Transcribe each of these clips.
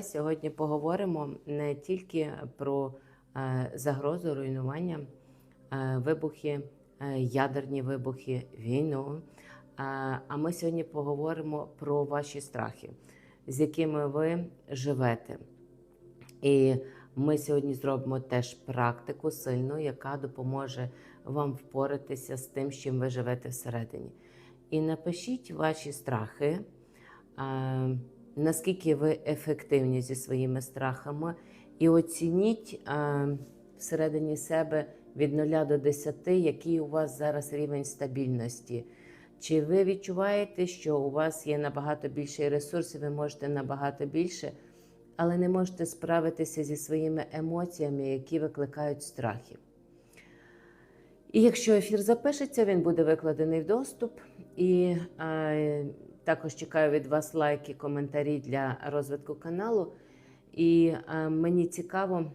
Сьогодні поговоримо не тільки про е, загрозу руйнування, е, вибухи, е, ядерні вибухи, війну. А ми сьогодні поговоримо про ваші страхи, з якими ви живете. І ми сьогодні зробимо теж практику сильну, яка допоможе вам впоратися з тим, з чим ви живете всередині. І напишіть ваші страхи, наскільки ви ефективні зі своїми страхами, і оцініть всередині себе від 0 до 10, який у вас зараз рівень стабільності. Чи ви відчуваєте, що у вас є набагато більше ресурсів, ви можете набагато більше, але не можете справитися зі своїми емоціями, які викликають страхи? І якщо ефір запишеться, він буде викладений в доступ. І також чекаю від вас лайки, коментарі для розвитку каналу. І е, мені цікаво,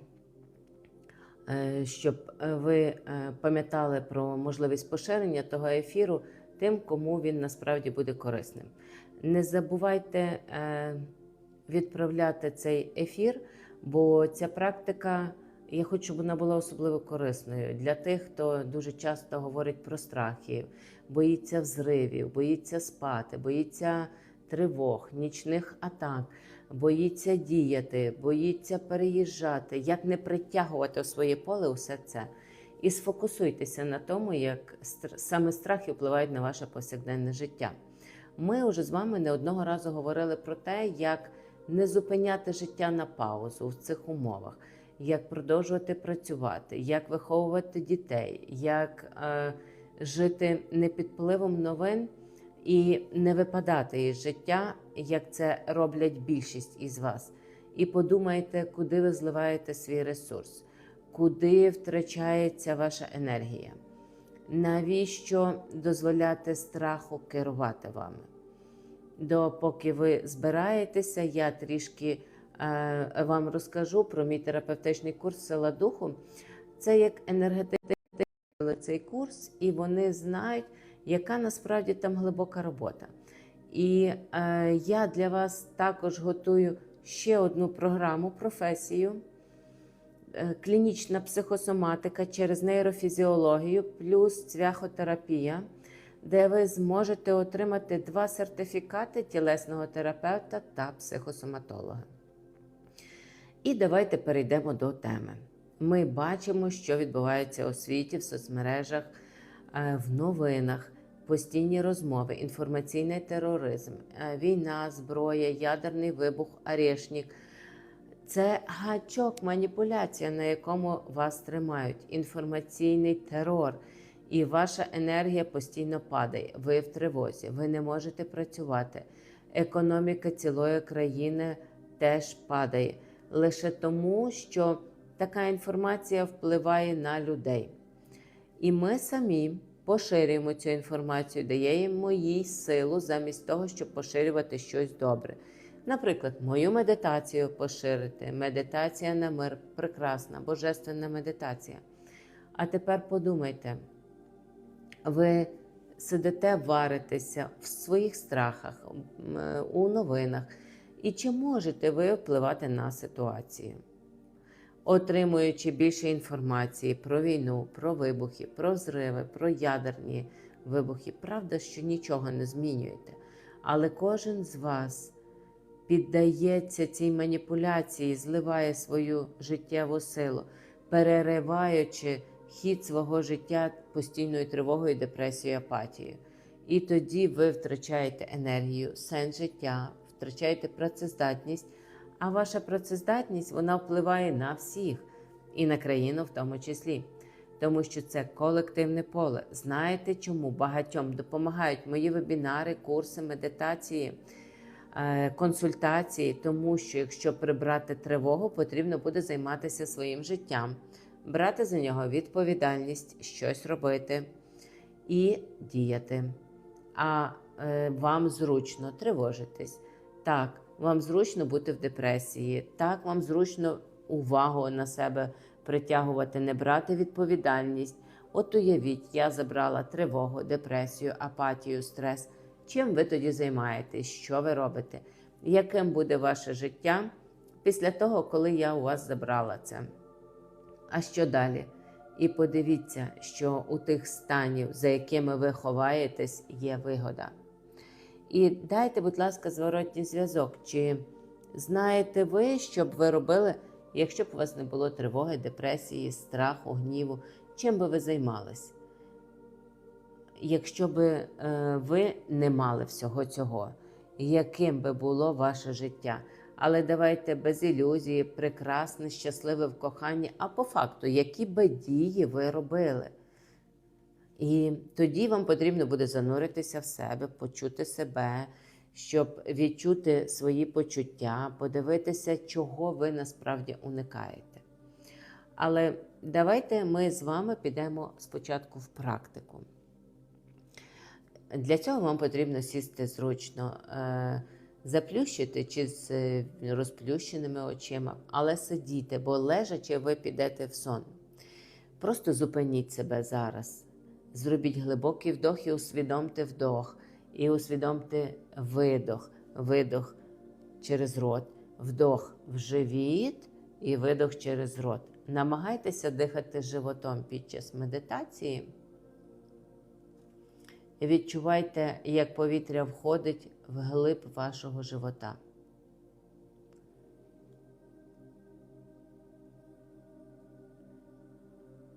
е, щоб ви е, пам'ятали про можливість поширення того ефіру тим, кому він насправді буде корисним. Не забувайте відправляти цей ефір, бо ця практика. Я хочу, щоб вона була особливо корисною для тих, хто дуже часто говорить про страхи, боїться взривів, боїться спати, боїться тривог, нічних атак, боїться діяти, боїться переїжджати, як не притягувати у своє поле усе це. І сфокусуйтеся на тому, як саме страхи впливають на ваше повсякденне життя. Ми вже з вами не одного разу говорили про те, як не зупиняти життя на паузу в цих умовах як продовжувати працювати, як виховувати дітей, як е, жити не під впливом новин і не випадати із життя, як це роблять більшість із вас. І подумайте, куди ви зливаєте свій ресурс, куди втрачається ваша енергія. Навіщо дозволяти страху керувати вами? Допоки ви збираєтеся, я трішки вам розкажу про мій терапевтичний курс сила духу. Це як енергетичний цей курс, і вони знають, яка насправді там глибока робота. І е, я для вас також готую ще одну програму, професію. е, Клінічна психосоматика через нейрофізіологію плюс цвяхотерапія, де ви зможете отримати два сертифікати тілесного терапевта та психосоматолога. І давайте перейдемо до теми. Ми бачимо, що відбувається у світі, в соцмережах, е, в новинах, постійні розмови, інформаційний тероризм, е, війна, зброя, ядерний вибух, арешнік. Це гачок, маніпуляція, на якому вас тримають, інформаційний терор. І ваша енергія постійно падає. Ви в тривозі, ви не можете працювати. Економіка цілої країни теж падає лише тому, що така інформація впливає на людей. І ми самі поширюємо цю інформацію, даємо їй силу замість того, щоб поширювати щось добре. Наприклад, мою медитацію поширити. Медитація на мир прекрасна, божественна медитація. А тепер подумайте, ви сидите, варитеся в своїх страхах, у новинах. І чи можете ви впливати на ситуацію? Отримуючи більше інформації про війну, про вибухи, про взриви, про ядерні вибухи, правда, що нічого не змінюєте. Але кожен з вас піддається цій маніпуляції, зливає свою життєву силу, перериваючи хід свого життя постійною тривогою, депресією, апатією. І тоді ви втрачаєте енергію, сенс життя, втрачаєте працездатність, а ваша працездатність вона впливає на всіх і на країну в тому числі. Тому що це колективне поле. Знаєте, чому багатьом допомагають мої вебінари, курси, медитації, е, консультації, тому що якщо прибрати тривогу, потрібно буде займатися своїм життям, брати за нього відповідальність, щось робити і діяти. А е, вам зручно тривожитись. Так, вам зручно бути в депресії. Так, вам зручно увагу на себе притягувати, не брати відповідальність. От уявіть, я забрала тривогу, депресію, апатію, стрес. Чим ви тоді займаєтесь? Що ви робите? Яким буде ваше життя після того, коли я у вас забрала це. А що далі? І подивіться, що у тих станів, за якими ви ховаєтесь, є вигода. І дайте, будь ласка, зворотній зв'язок. Чи знаєте ви, що б ви робили, якщо б у вас не було тривоги, депресії, страху, гніву? Чим би ви займались? Якщо б е, ви не мали всього цього, яким би було ваше життя? Але давайте без ілюзії, прекрасне, щасливе в коханні, а по факту, які би дії ви робили? І тоді вам потрібно буде зануритися в себе, почути себе, щоб відчути свої почуття, подивитися, чого ви насправді уникаєте. Але давайте ми з вами підемо спочатку в практику. Для цього вам потрібно сісти зручно, е, заплющити чи з розплющеними очима, але сидіти, бо лежачи, ви підете в сон. Просто зупиніть себе зараз. Зробіть глибокий вдох і усвідомте вдох, і усвідомте видох, видох через рот, вдох в живіт і видох через рот. Намагайтеся дихати животом під час медитації. Відчувайте, як повітря входить в глиб вашого живота.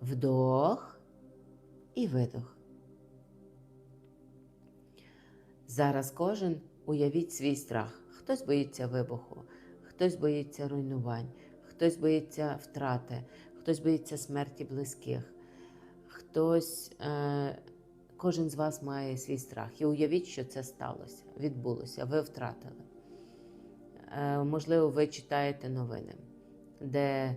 Вдох і видох. Зараз кожен уявіть свій страх. Хтось боїться вибуху, хтось боїться руйнувань, хтось боїться втрати, хтось боїться смерті близьких, хтось. Е Кожен з вас має свій страх. І уявіть, що це сталося, відбулося, ви втратили. Е, можливо, ви читаєте новини, де е,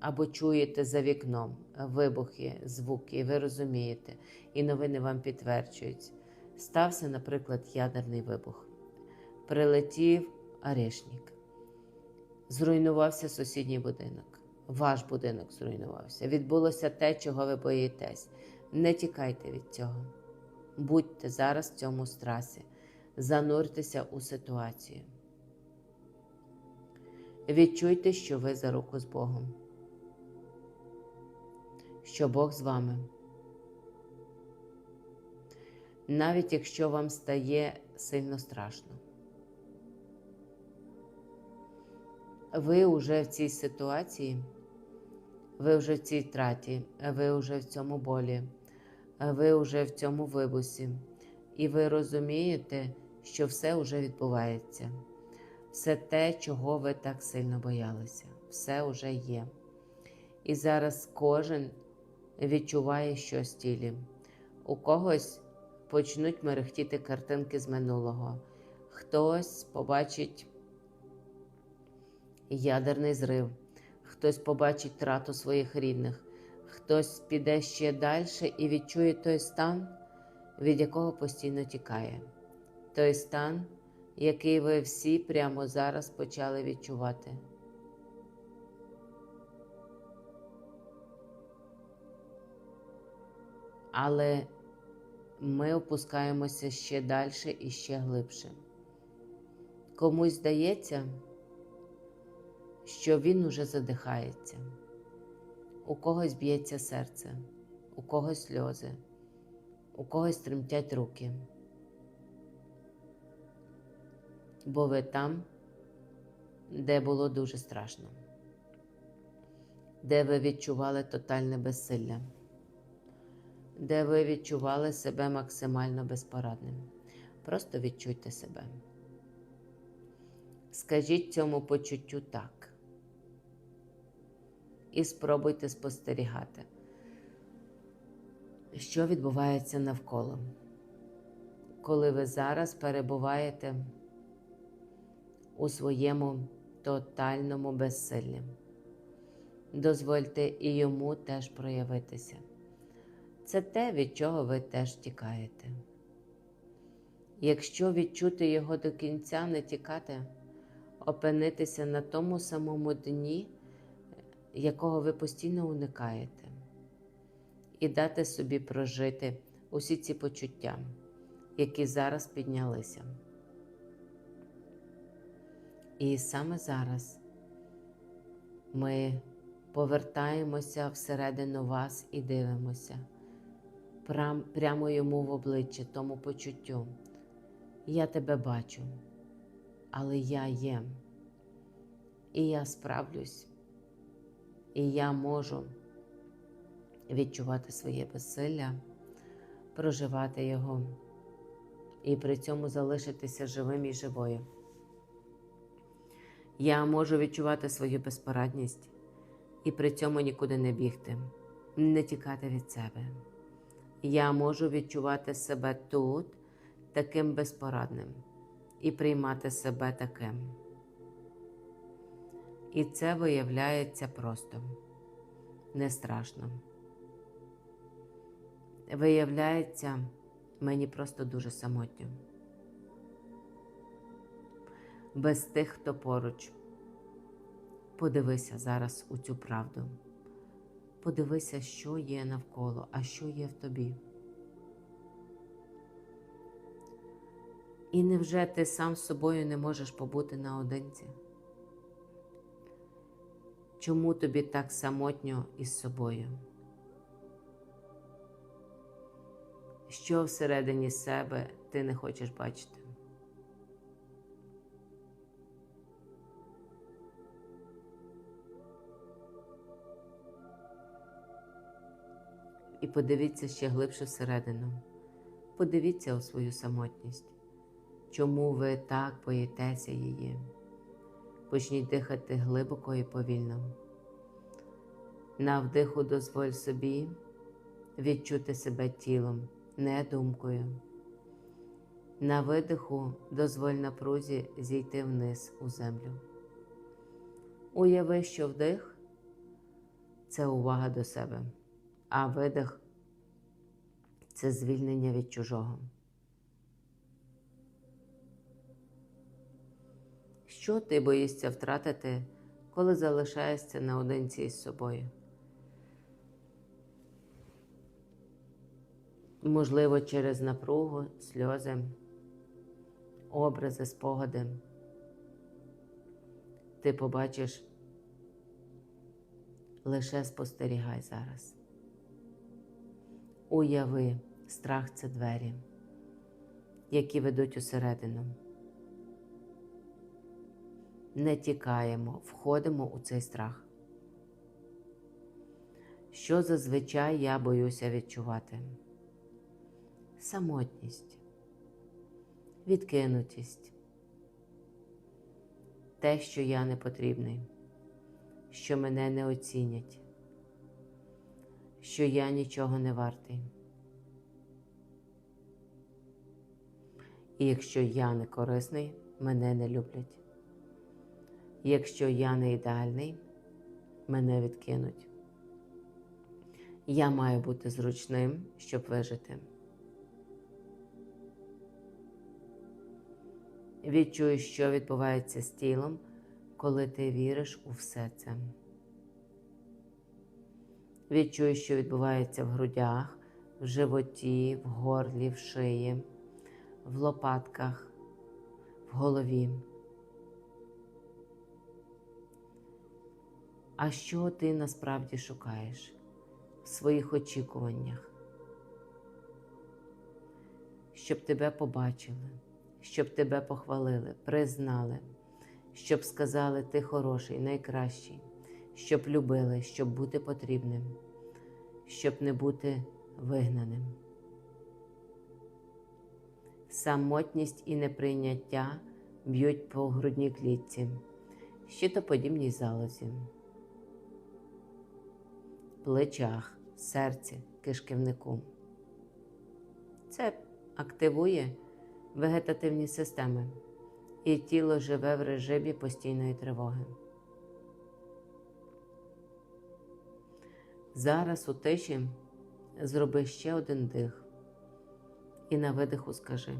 або чуєте за вікном вибухи, звуки, і ви розумієте, і новини вам підтверджують. Стався, наприклад, ядерний вибух. Прилетів арешник, зруйнувався сусідній будинок, ваш будинок зруйнувався. Відбулося те, чого ви боїтесь. Не тікайте від цього. Будьте зараз в цьому страсі, зануртеся у ситуацію. Відчуйте, що ви за руку з Богом, що Бог з вами. Навіть якщо вам стає сильно страшно. Ви вже в цій ситуації, ви вже в цій траті, ви вже в цьому болі ви вже в цьому вибусі, і ви розумієте, що все вже відбувається. Все те, чого ви так сильно боялися, все вже є. І зараз кожен відчуває щось тілі. У когось почнуть мерехтіти картинки з минулого, хтось побачить ядерний зрив, хтось побачить трату своїх рідних, Хтось піде ще далі і відчує той стан, від якого постійно тікає, той стан, який ви всі прямо зараз почали відчувати. Але ми опускаємося ще далі і ще глибше. Комусь здається, що він уже задихається у когось б'ється серце, у когось сльози, у когось тремтять руки. Бо ви там, де було дуже страшно, де ви відчували тотальне безсилля, де ви відчували себе максимально безпорадним. Просто відчуйте себе. Скажіть цьому почуттю так і спробуйте спостерігати, що відбувається навколо, коли ви зараз перебуваєте у своєму тотальному безсиллі. Дозвольте і йому теж проявитися. Це те, від чого ви теж тікаєте. Якщо відчути його до кінця, не тікати, опинитися на тому самому дні якого ви постійно уникаєте, і дати собі прожити усі ці почуття, які зараз піднялися. І саме зараз ми повертаємося всередину вас і дивимося прямо йому в обличчя, тому почуттю. Я тебе бачу, але я є. І я справлюсь, і я можу відчувати своє безсилля, проживати його і при цьому залишитися живим і живою. Я можу відчувати свою безпорадність і при цьому нікуди не бігти, не тікати від себе. Я можу відчувати себе тут таким безпорадним і приймати себе таким. І це виявляється просто не страшно. Виявляється, мені просто дуже самотньо. Без тих, хто поруч. Подивися зараз у цю правду. Подивися, що є навколо, а що є в тобі. І невже ти сам з собою не можеш побути наодинці? Чому тобі так самотньо із собою? Що всередині себе ти не хочеш бачити? І подивіться ще глибше всередину. Подивіться у свою самотність. Чому ви так боїтеся її? Почніть дихати глибоко і повільно. На вдиху дозволь собі відчути себе тілом, не думкою. На видиху дозволь напрузі зійти вниз у землю. Уяви, що вдих це увага до себе, а видих це звільнення від чужого. Що ти боїшся втратити, коли залишаєшся наодинці із собою? Можливо, через напругу, сльози, образи, спогади. Ти побачиш, лише спостерігай зараз. Уяви, страх це двері, які ведуть усередину. Не тікаємо, входимо у цей страх. Що зазвичай я боюся відчувати? Самотність, відкинутість, те, що я не потрібний, що мене не оцінять, що я нічого не вартий. І якщо я не корисний, мене не люблять. Якщо я не ідеальний, мене відкинуть. Я маю бути зручним, щоб вижити. Відчуй, що відбувається з тілом, коли ти віриш у все це. Відчуй, що відбувається в грудях, в животі, в горлі, в шиї, в лопатках, в голові. А що ти насправді шукаєш в своїх очікуваннях? Щоб тебе побачили, щоб тебе похвалили, признали, щоб сказали ти хороший, найкращий, щоб любили, щоб бути потрібним, щоб не бути вигнаним. Самотність і неприйняття б'ють по грудній клітці, щитоподібній залозі плечах, серці, кишківнику. Це активує вегетативні системи, і тіло живе в режимі постійної тривоги. Зараз у тиші зроби ще один дих і на видиху скажи.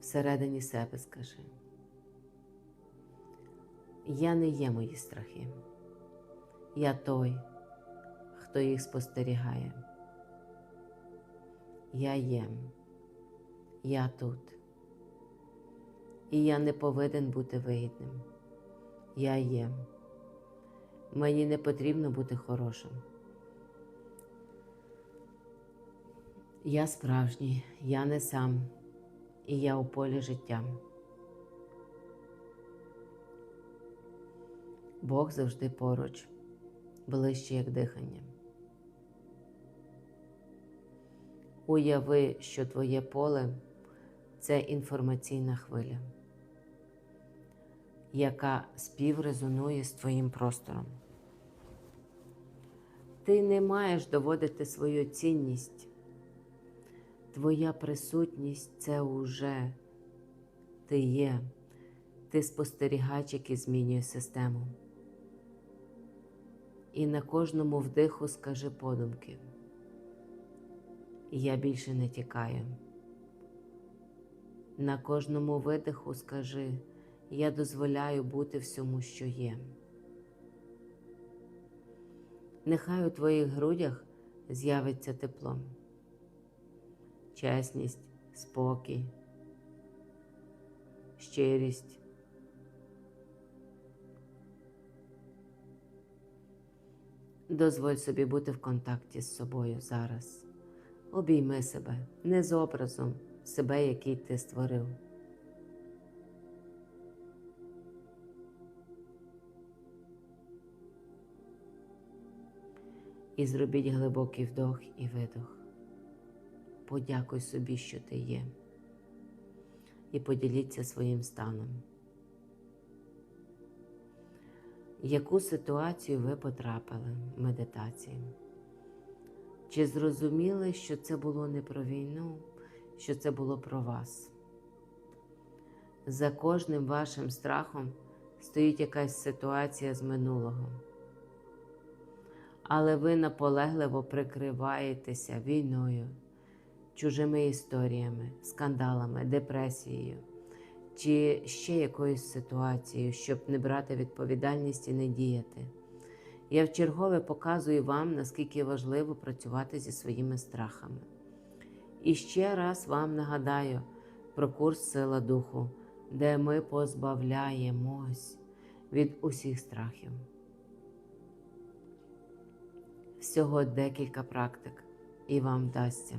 Всередині себе скажи. Я не є мої страхи. Я той, хто їх спостерігає. Я є, я тут. І я не повинен бути вигідним. Я є. Мені не потрібно бути хорошим. Я справжній, я не сам, і я у полі життя. Бог завжди поруч, ближче як дихання. Уяви, що твоє поле це інформаційна хвиля, яка співрезонує з твоїм простором. Ти не маєш доводити свою цінність. Твоя присутність це уже ти є, ти спостерігач, який змінює систему. І на кожному вдиху скажи подумки. Я більше не тікаю. На кожному видиху скажи, я дозволяю бути всьому, що є. Нехай у твоїх грудях з'явиться тепло, чесність, спокій, щирість. Дозволь собі бути в контакті з собою зараз. Обійми себе не з образом себе, який ти створив. І зробіть глибокий вдох і видох. Подякуй собі, що ти є, і поділіться своїм станом. Яку ситуацію ви потрапили в медитації? Чи зрозуміли, що це було не про війну, що це було про вас? За кожним вашим страхом стоїть якась ситуація з минулого. Але ви наполегливо прикриваєтеся війною, чужими історіями, скандалами, депресією чи ще якоюсь ситуацією, щоб не брати відповідальність і не діяти. Я вчергове показую вам, наскільки важливо працювати зі своїми страхами. І ще раз вам нагадаю про курс Сила Духу, де ми позбавляємось від усіх страхів. Всього декілька практик, і вам вдасться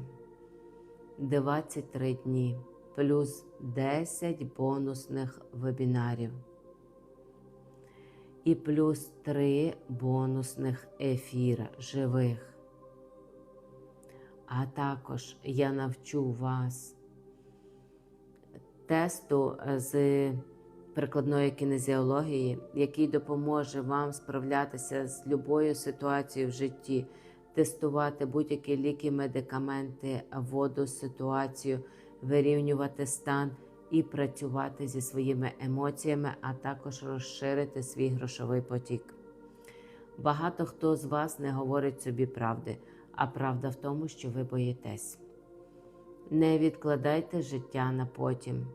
23 дні плюс 10 бонусних вебінарів і плюс 3 бонусних ефіра живих. А також я навчу вас тесту з прикладної кінезіології, який допоможе вам справлятися з любою ситуацією в житті, тестувати будь-які ліки, медикаменти, воду, ситуацію, вирівнювати стан і працювати зі своїми емоціями, а також розширити свій грошовий потік. Багато хто з вас не говорить собі правди, а правда в тому, що ви боїтесь. Не відкладайте життя на потім.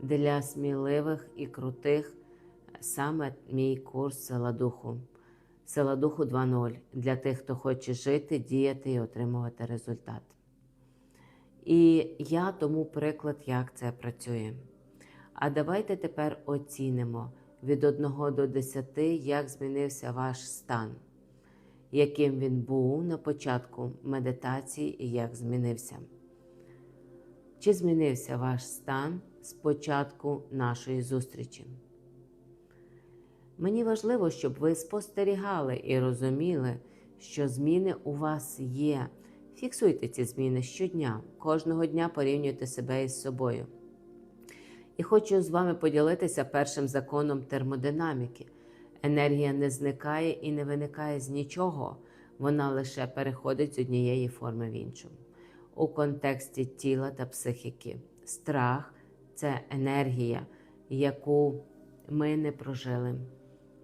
Для сміливих і крутих саме мій курс Сила Духу. Сила Духу 2.0 для тих, хто хоче жити, діяти і отримувати результат. І я тому приклад, як це працює. А давайте тепер оцінимо від 1 до 10, як змінився ваш стан, яким він був на початку медитації і як змінився. Чи змінився ваш стан з початку нашої зустрічі? Мені важливо, щоб ви спостерігали і розуміли, що зміни у вас є. Фіксуйте ці зміни щодня, кожного дня порівнюйте себе із собою. І хочу з вами поділитися першим законом термодинаміки. Енергія не зникає і не виникає з нічого, вона лише переходить з однієї форми в іншу. У контексті тіла та психіки. Страх це енергія, яку ми не прожили.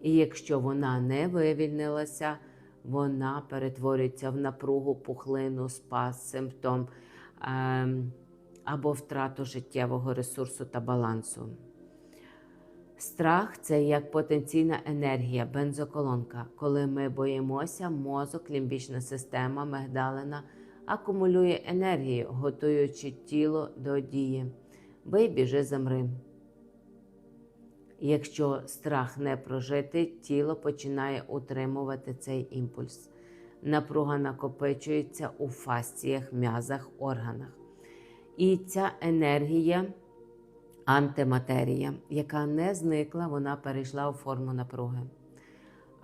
І якщо вона не вивільнилася, вона перетворюється в напругу, пухлину, спас, симптом ем, або втрату життєвого ресурсу та балансу. Страх це як потенційна енергія, бензоколонка. Коли ми боїмося, мозок, лімбічна система, мигдалина акумулює енергію, готуючи тіло до дії. Бий, біжи, замри. Якщо страх не прожити, тіло починає утримувати цей імпульс. Напруга накопичується у фасціях, м'язах, органах. І ця енергія, антиматерія, яка не зникла, вона перейшла у форму напруги.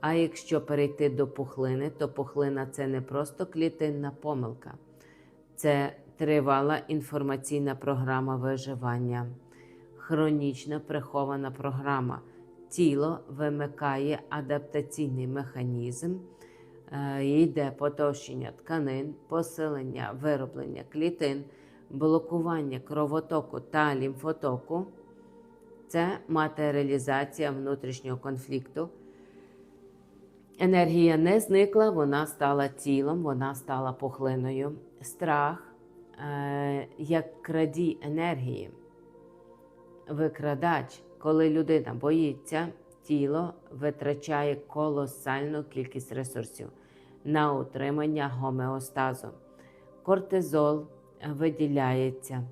А якщо перейти до пухлини, то пухлина це не просто клітинна помилка, це тривала інформаційна програма виживання, хронічна прихована програма. Тіло вимикає адаптаційний механізм, е, йде потовщення тканин, посилення вироблення клітин, блокування кровотоку та лімфотоку. Це матеріалізація внутрішнього конфлікту. Енергія не зникла, вона стала тілом, вона стала пухлиною. Страх як крадій енергії, викрадач, коли людина боїться, тіло витрачає колосальну кількість ресурсів на утримання гомеостазу. Кортизол виділяється,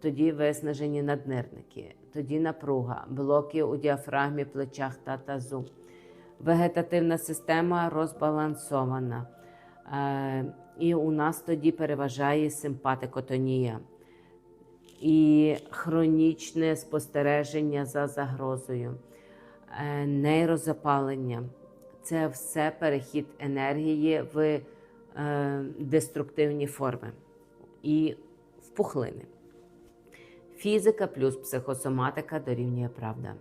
тоді виснажені наднирники, тоді напруга, блоки у діафрагмі, плечах та тазу вегетативна система розбалансована. І у нас тоді переважає симпатикотонія і хронічне спостереження за загрозою, е, нейрозапалення. Це все перехід енергії в е, деструктивні форми і в пухлини. Фізика плюс психосоматика дорівнює правда.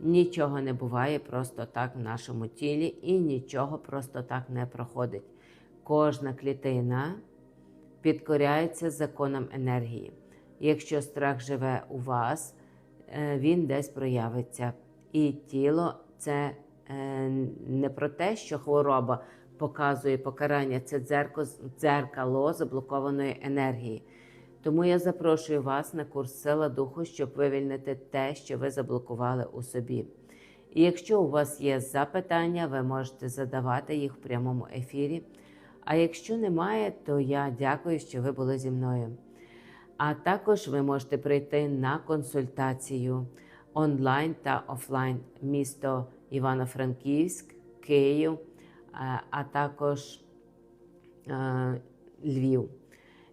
Нічого не буває просто так в нашому тілі, і нічого просто так не проходить. Кожна клітина підкоряється законам енергії. Якщо страх живе у вас, е, він десь проявиться. І тіло це е, не про те, що хвороба показує покарання, це дзеркало заблокованої енергії. Тому я запрошую вас на курс Сила Духу, щоб вивільнити те, що ви заблокували у собі. І якщо у вас є запитання, ви можете задавати їх в прямому ефірі. А якщо немає, то я дякую, що ви були зі мною. А також ви можете прийти на консультацію онлайн та офлайн місто Івано-Франківськ, Київ, а також Львів.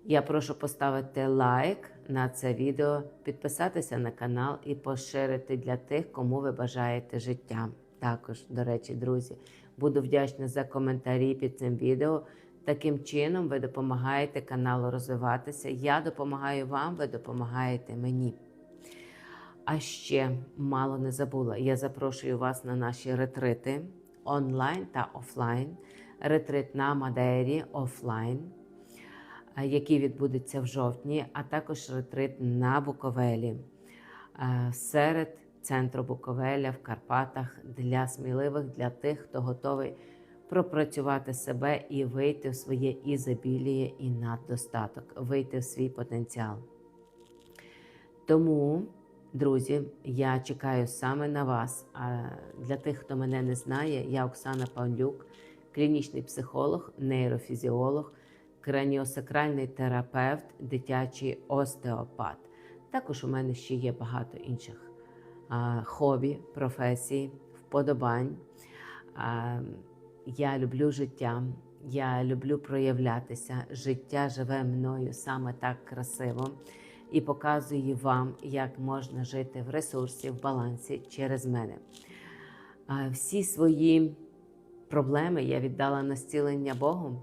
Я прошу поставити лайк на це відео, підписатися на канал і поширити для тих, кому ви бажаєте життя. Також, до речі, друзі, буду вдячна за коментарі під цим відео. Таким чином, ви допомагаєте каналу розвиватися. Я допомагаю вам, ви допомагаєте мені. А ще мало не забула. Я запрошую вас на наші ретрити онлайн та офлайн. Ретрит на Мадері офлайн який відбудеться в жовтні, а також ретрит на Буковелі серед центру Буковеля в Карпатах для сміливих, для тих, хто готовий пропрацювати себе і вийти в своє ізобіліє і наддостаток, вийти в свій потенціал. Тому, друзі, я чекаю саме на вас. А для тих, хто мене не знає, я Оксана Павлюк, клінічний психолог, нейрофізіолог краніосакральний терапевт, дитячий остеопат. Також у мене ще є багато інших хобі, професій, вподобань. Я люблю життя, я люблю проявлятися. Життя живе мною саме так красиво і показує вам, як можна жити в ресурсі, в балансі через мене. Всі свої проблеми я віддала на зцілення Богу.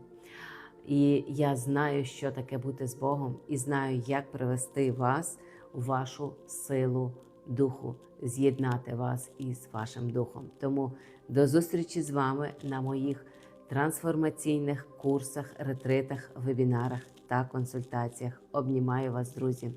І я знаю, що таке бути з Богом, і знаю, як привести вас у вашу силу духу, з'єднати вас із вашим духом. Тому до зустрічі з вами на моїх трансформаційних курсах, ретритах, вебінарах та консультаціях. Обнімаю вас, друзі!